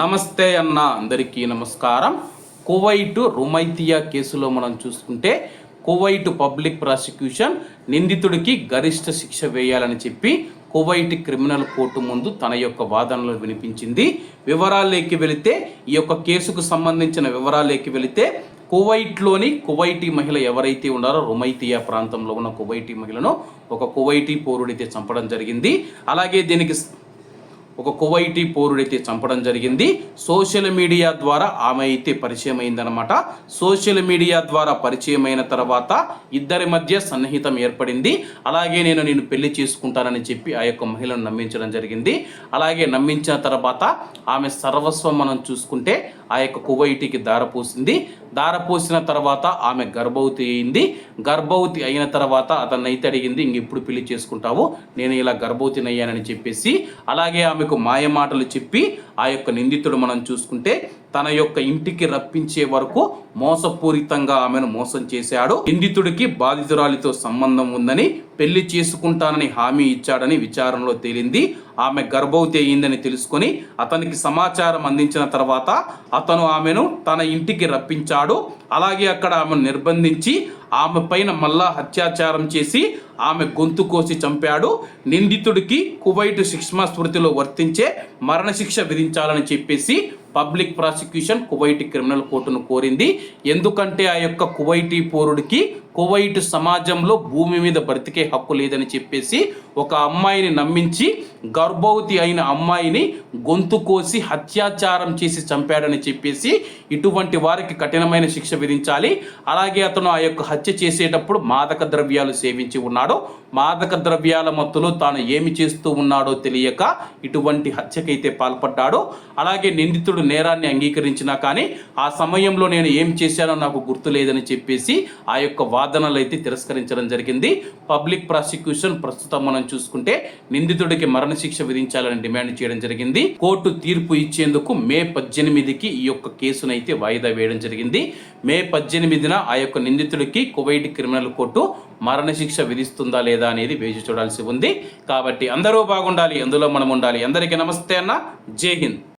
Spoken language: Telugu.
నమస్తే అన్న అందరికీ నమస్కారం. కువైట్ రుమైతియా కేసులో మనం చూసుకుంటే కువైట్ పబ్లిక్ ప్రాసిక్యూషన్ నిందితుడికి గరిష్ట శిక్ష వేయాలని చెప్పి కువైట్ క్రిమినల్ కోర్టు ముందు తన యొక్క వాదనలు వినిపించింది. వివరాల్లోకి వెళితే ఈ యొక్క కేసుకు సంబంధించిన వివరాల్లోకి వెళితే కువైట్లోని కువైటీ మహిళ ఎవరైతే ఉన్నారో రుమైతియా ప్రాంతంలో ఉన్న కువైటీ మహిళను ఒక కువైటీ పౌరుడైతే చంపడం జరిగింది. అలాగే దీనికి ఒక కువైటీ పౌరుడైతే చంపడం జరిగింది. సోషల్ మీడియా ద్వారా ఆమె అయితే పరిచయం అయిందనమాట సోషల్ మీడియా ద్వారా పరిచయం అయిన తర్వాత ఇద్దరి మధ్య సన్నిహితం ఏర్పడింది. అలాగే నేను నేను పెళ్ళి చేసుకుంటానని చెప్పి ఆ యొక్క మహిళను నమ్మించడం జరిగింది. అలాగే నమ్మించిన తర్వాత ఆమె సర్వస్వం మనం చూసుకుంటే ఆ యొక్క కువైటికి దారపోసింది దారపోసిన తర్వాత ఆమె గర్భవతి అయింది. గర్భవతి అయిన తర్వాత అతన్ని అయితే అడిగింది ఇంక ఎప్పుడు పెళ్ళి చేసుకుంటావు? నేను ఇలా గర్భవతిని అయ్యానని చెప్పేసి. అలాగే ఆమెకు మాయమాటలు చెప్పి ఆ యొక్క నిందితుడు మనం చూసుకుంటే తన యొక్క ఇంటికి రప్పించే వరకు మోసపూరితంగా ఆమెను మోసం చేశాడు. నిందితుడికి బాధితురాలితో సంబంధం ఉందని పెళ్ళి చేసుకుంటానని హామీ ఇచ్చాడని విచారణలో తేలింది. ఆమె గర్భవతి అయిందని తెలుసుకొని అతనికి సమాచారం అందించిన తర్వాత అతను ఆమెను తన ఇంటికి రప్పించాడు. అలాగే అక్కడ ఆమెను నిర్బంధించి ఆమె పైన మళ్ళా అత్యాచారం చేసి ఆమె గొంతు కోసి చంపాడు. నిందితుడికి కువైట్ శిక్షమా స్మృతిలో వర్తించే మరణశిక్ష విధించాలని చెప్పేసి పబ్లిక్ ప్రాసిక్యూషన్ కువైట్ క్రిమినల్ కోర్టును కోరింది. ఎందుకంటే ఆ యొక్క కువైటీ పౌరుడికి కువైట్ సమాజంలో భూమి మీద బ్రతికే హక్కు లేదని చెప్పేసి ఒక అమ్మాయిని నమ్మించి గర్భవతి అయిన అమ్మాయిని గొంతు కోసి హత్యాచారం చేసి చంపాడని చెప్పేసి ఇటువంటి వారికి కఠినమైన శిక్ష విధించాలి. అలాగే అతను ఆ యొక్క హత్య చేసేటప్పుడు మాదక ద్రవ్యాలు సేవించి ఉన్నాడు. మాదక ద్రవ్యాల మత్తులో తాను ఏమి చేస్తూ ఉన్నాడో తెలియక ఇటువంటి హత్యకైతే పాల్పడ్డాడు. అలాగే నిందితుడు నేరాన్ని అంగీకరించినా కానీ ఆ సమయంలో నేను ఏం చేశానో నాకు గుర్తు లేదని చెప్పేసి ఆ యొక్క వాదనలు అయితే తిరస్కరించడం జరిగింది. పబ్లిక్ ప్రాసిక్యూషన్ ప్రస్తుతం మనం చూసుకుంటే నిందితుడికి మరణశిక్ష విధించాలని డిమాండ్ చేయడం జరిగింది. కోర్టు తీర్పు ఇచ్చేందుకు మే పద్దెనిమిదికి ఈ యొక్క కేసునైతే వాయిదా వేయడం జరిగింది. మే పద్దెనిమిదిన ఆ యొక్క నిందితుడికి కువైట్ క్రిమినల్ కోర్టు మరణశిక్ష విధిస్తుందా లేదా అనేది వేచి చూడాల్సి ఉంది. కాబట్టి అందరూ బాగుండాలి అందులో మనం ఉండాలి అందరికీ నమస్తే అన్న. జై హింద్.